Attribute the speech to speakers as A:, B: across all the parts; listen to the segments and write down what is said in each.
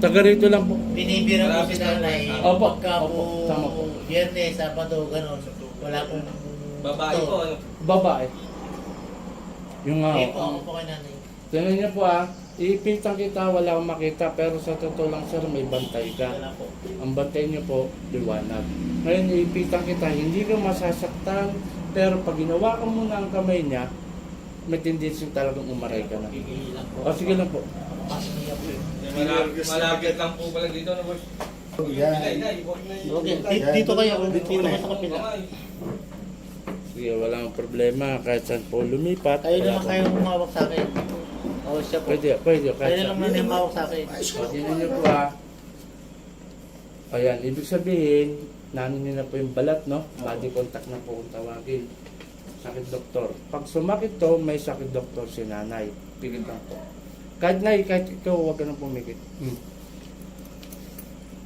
A: taga rito lang po.
B: Binibira ko si nanay.
A: Opo,
B: Pagka po,
A: opo, tama po.
B: Biyernes, Sabado, gano'n. Wala pong...
C: Babae po, ano?
A: Babae. Yung nga,
B: Hindi po,
A: oh.
B: ako po kay nanay.
A: Tingnan niyo po ah, iipintang kita, wala akong makita, pero sa totoo lang sir, may bantay ka.
B: Wala po.
A: Ang bantay niyo po, liwanag. Ngayon, iipintang kita, hindi ka masasaktan, pero pag ginawa ka muna ang kamay niya, may tendency talagang umaray ka na.
B: Lang po.
A: O sige lang po.
C: Malapit, malapit lang po pala dito, ano boss?
D: Yan.
C: Na.
B: Okay, di- dito kayo. Dito kayo sa kapila.
A: Sige, walang problema. Kahit saan po lumipat.
B: Kayo naman kayo humawak sa akin. O siya po.
A: Pwede, pwede.
B: Kayo
A: Kahit
B: na
A: saan.
B: naman yung humawak sa akin.
A: O, tingnan niyo po ah. Ayan, ibig sabihin, nanin na po yung balat, no? Body contact na po kung tawagin. Sakit doktor. Pag sumakit to, may sakit doktor si nanay. Pigil lang po. Kahit na, kahit ikaw, huwag ka nang pumikit. Hmm.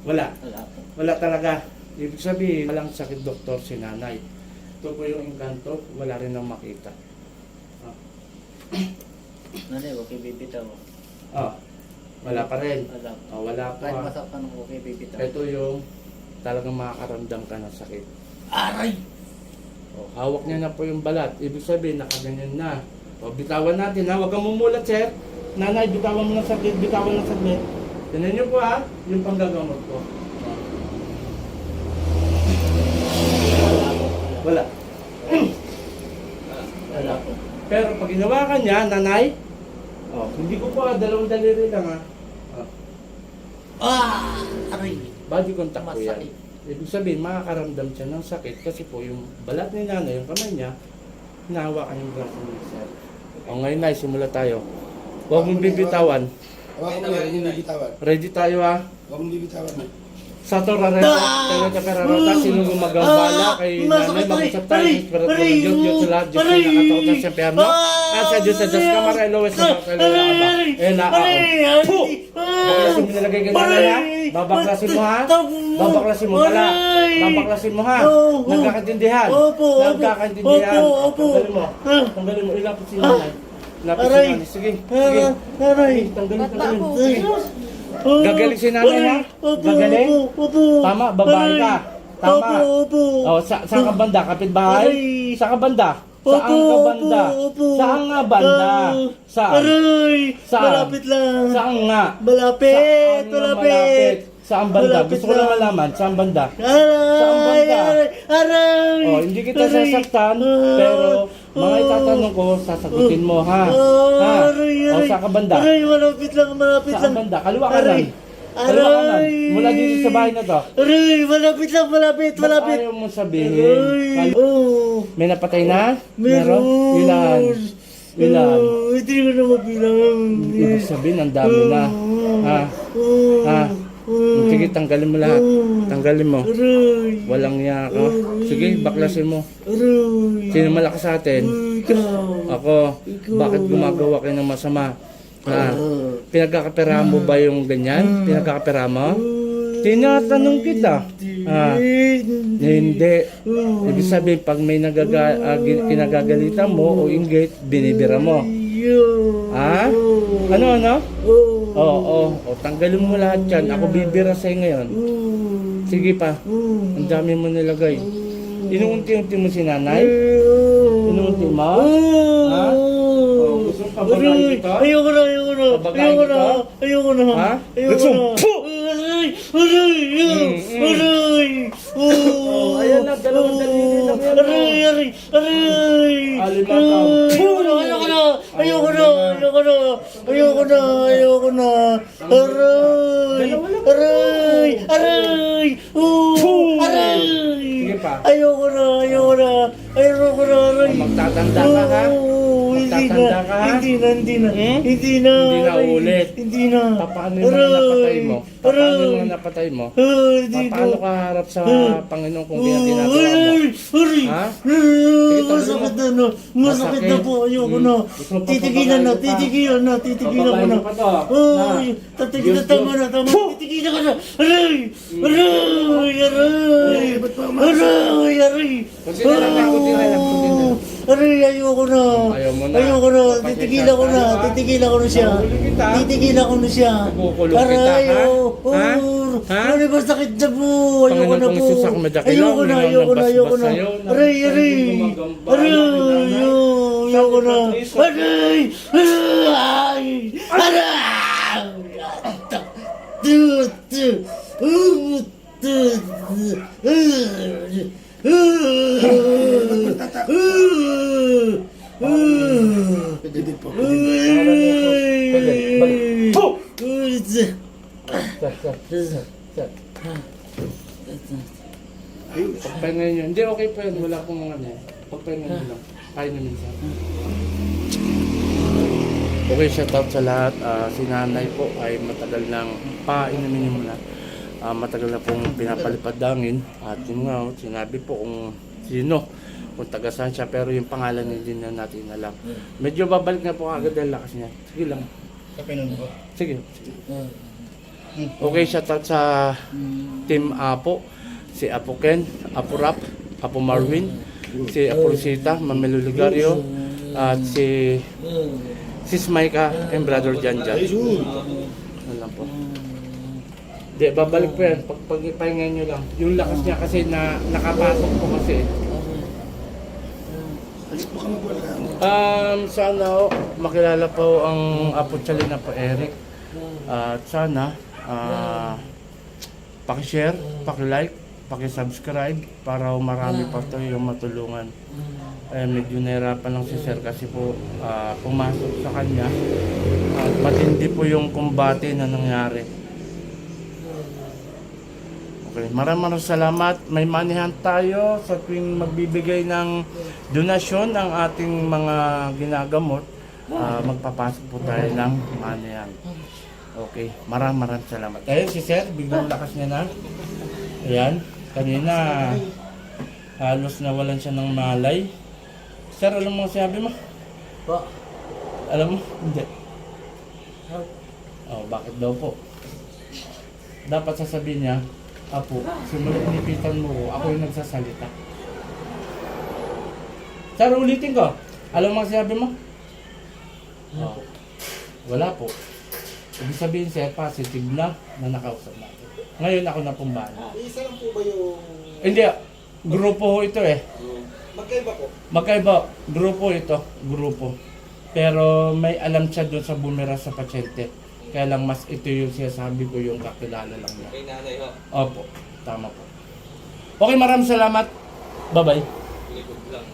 A: Wala.
B: Wala po.
A: Wala talaga. Ibig sabihin, walang sakit doktor si nanay. Ito po yung engkanto, wala rin nang makita.
B: Nanay, huwag kayo bibitaw.
A: Ah, wala pa rin.
B: Wala po.
A: Ah, wala pa.
B: Kahit masaktan, huwag kayo bibitaw.
A: Ito yung talagang makakaramdam ka ng sakit.
B: Aray!
A: O, hawak niya na po yung balat. Ibig sabihin, nakaganyan na. O, bitawan natin ha. Huwag kang mumulat, sir. Nanay, bitawan mo ng saglit, bitawan ng saglit. Tinan niyo po ha, yung panggagamot ko. Wala.
B: Wala po.
A: Pero pag ginawa ka niya, nanay, oh, hindi ko po, ah, dalawang daliri lang ha. Oh,
B: Ah! Aray!
A: body contact po yan. Ibig sabihin, makakaramdam siya ng sakit kasi po yung balat ni nanay, yung kamay niya, hinahawakan yung braso ni sir. O ngayon na, simula tayo. Huwag mong bibitawan.
D: Hawakan mo yan, yung bibitawan.
A: Ready tayo ha.
D: Huwag mong bibitawan.
A: Sa to, rareta, tayo ka kararata, sino gumagambala kay nanay, mag-usap tayo, Espiritu ng Diyos, Diyos sa lahat, Diyos na nakatakot sa siyempre, At sa Diyos sa Diyos, kamara, Eloes, sa mga kailangan ka ba? Eh, na, ako. Puh! Babaklasin mo nilagay ka nanay ha? Babaklasin mo ha? Babaklasin mo pala. Babaklasin mo ha? Nagkakaintindihan.
B: Opo, opo.
A: Nagkakaintindihan.
B: Opo, opo.
A: Tanggalin mo. Tanggalin mo. Ilapit si nanay. Ilapit si
B: Aray.
A: nanay. Sige. Sige.
B: Aray!
A: Tanggalin, tanggalin. Sige. Gagaling si nanay ha?
B: Opo,
A: Gagaling?
B: opo, opo.
A: Tama, babae ka. Tama.
B: Opo, opo.
A: Oh, sa saan ka banda? Kapitbahay?
B: Aray.
A: Sa ka banda? Saan
B: Opo,
A: ka banda?
B: opo, opo.
A: Saan nga banda?
B: Ah,
A: Saan?
B: Aray!
A: Saan?
B: Malapit lang.
A: Saan nga?
B: Malapit!
A: Saan nga
B: Malapit!
A: Saan banda?
B: Malapit
A: Gusto ko lang
B: lang.
A: malaman. Saan banda?
B: Aray!
A: Saan banda?
B: Aray! Aray!
A: Oh, hindi kita
B: Aray!
A: sasaktan, pero mga
B: ah,
A: itatanong ko, sasagutin mo, ha?
B: ah,
A: Ha?
B: Aray!
A: O,
B: Aray!
A: saan ka banda?
B: Aray! Malapit lang! Malapit
A: Saan
B: lang!
A: banda? Kaliwa kanan.
B: Aray!
A: Kaliwa kanan.
B: Aray!
A: Mula dito sa bahay na to.
B: Aray! Malapit lang! Malapit!
A: Ba't
B: Malapit!
A: ayaw mo sabihin?
B: Aray!
A: Kal-
B: Oh!
A: May napatay na?
B: Meron!
A: Ilan? Ilan?
B: Oh, Hindi ko na mabilang.
A: Ibig sabihin, ang dami na. Ha?
B: Oh!
A: Ha?
B: Oh!
A: Sige, tanggalin mo lahat.
B: Oh!
A: Tanggalin mo.
B: Aray!
A: Walang niya ka. Sige, baklasin mo.
B: Aray!
A: Sino malakas sa atin?
B: Ikaw!
A: Ako. Bakit gumagawa kayo ng masama? Ha? Pinagkakapera mo ba yung ganyan? Pinagkakapera mo? Tinatanong kita. Ha? Hindi. Ibig sabihin, pag may nagaga, ah, gin- kinagagalitan mo o inggit, binibira mo. Ha? Ano, ano? Oo, oo. O, tanggalin mo lahat yan. Ako bibira sa'yo ngayon. Sige pa. Ang dami mo nilagay. Inuunti-unti mo si nanay? Inuunti mo? Ha? Oh, gusto mo pabagayin ito?
B: Ayoko na, ayoko na,
A: Pabagayin
B: ayoko na, ayoko na,
A: Ha?
B: ayoko
A: Gusto
B: na.
A: mo? Puh!
B: Aray!
A: Mm, mm. Oh, ayan na, dalawang daliri lang yan, oh.
B: Aray! Aray! Aray!
A: Alimakaw.
B: Aray! Ayoko na, ayoko na, ayoko na, ayoko na, ayoko na. Aray! Aray! Aray! Oh! Aray! Ayoko na, ayoko na, ayoko na, aray.
A: Magtatanda ka, ha?
B: Na,
A: ka, ha?
B: hindi na, hindi na,
A: Hmm?
B: hindi na,
A: Hindi na
B: aray.
A: ulit.
B: Hindi na.
A: Paano yung mga napatay mo? Paano yung mga
B: Aray!
A: napatay mo?
B: Ah, hindi
A: Paano
B: na.
A: ka harap sa. Panginoon kung
B: Oh,
A: ginagawa mo?
B: aray, aray.
A: Ha? Sige, tabi
B: Masakit na, no. Masakit na
A: Masakit.
B: po, ayoko
A: Hmm.
B: na.
A: Gusto mo pa
B: Titigilan na,
A: pababain ko pa?
B: titigilan na, titigilan ko na.
A: ko pa to.
B: Ay,
A: Na.
B: tatigilan,
A: Diyos,
B: tama
A: Diyos.
B: na, tama na, titigilan ka na. Aray! Aray! Aray!
D: Ay, ba't pa umaasa?
B: Aray! Aray!
A: Kunti na lang, kunti na lang, kunti na lang.
B: Aray, ayoko na.
A: Ayaw mo na.
B: Ayoko na. Titigilan ko na. Titigilan ko na siya. Titigilan ko na siya.
A: Kukulong kita,
B: Aray,
A: ha?
B: oh.
A: Ha?
B: oh.
A: Ha?
B: Aray, masakit na po. Ayoko na
A: kong
B: po.
A: Isus, ako madakilaw,
B: Ayoko na,
A: mayroon
B: ayoko na,
A: ng
B: ayoko na.
A: basbas sa'yo,
B: Aray, aray. Aray,
A: nanay.
B: ayoko na.
A: Patricio.
B: Aray, aray. Aray. Du, du. Uh, du, du. Uh, uh, uh.
D: Pwede din po.
A: Pwede,
B: Uh.
D: Ayun.
A: Pagpahinga nyo. Hindi, okay po yun. Wala pong ano. eh. Pagpahinga nyo lang. Kaya namin sir. Okay, shout out sa lahat. Ah, si nanay po ay matagal nang painumin niyo muna. Ah, matagal na pong pinapalipad dangin. At yun nga, oh, sinabi po kung sino, kung taga saan siya. Pero yung pangalan hindi na natin alam. Medyo babalik na po agad ang lakas niya. Sige lang.
B: Kapinan ko.
A: Sige. sige. Okay, shout out sa Team Apo. Si Apo Ken, Apo Rap, Apo Marvin, si Apo Rosita, Mamelo Ligario, at si Sis Maika and Brother Jan Jan.
D: Ayun.
A: Ano lang po. Di, babalik po yan. Pag, pagpahinga nyo lang. Yung lakas niya kasi na nakapasok po kasi.
D: Alis po kami po lang.
A: Um, sana ho, makilala po ang Apo Chalina po Eric. At sana, ah, paki-share, paki-like, paki-subscribe para marami pa to yung matulungan. Eh, medyo nahirapan lang si Sir kasi po ah, pumasok sa kanya at matindi po yung kumbate na nangyari. Okay, maraming maraming salamat. May manihan tayo sa tuwing magbibigay ng donasyon ng ating mga ginagamot. ah, magpapasok po tayo ng manihan. Okay, maraming maraming salamat. Ayun si Sir, biglang lakas niya na. Ayan, kanina halos nawalan siya ng malay. Sir, alam mo sinabi mo?
B: Pa.
A: Alam mo? Hindi. Oh, bakit daw po? Dapat sasabihin niya, Apo, simula inipitan mo ko, ako yung nagsasalita. Sir, ulitin ko. Alam mo ang sinabi mo? Oh. Wala po. Ibig sabihin sir, positive na na nakausap natin. Ngayon ako na pumbana.
E: Isa lang po ba yung...
A: Hindi, grupo ho ito eh.
E: Magkaiba po?
A: Magkaiba, grupo ito, grupo. Pero may alam siya doon sa bumira sa pasyente. Kaya lang mas ito yung sinasabi ko yung kakilala lang niya.
C: Kay nanay ho.
A: Opo, tama po. Okay, maraming salamat. Bye-bye.
C: Likod lang.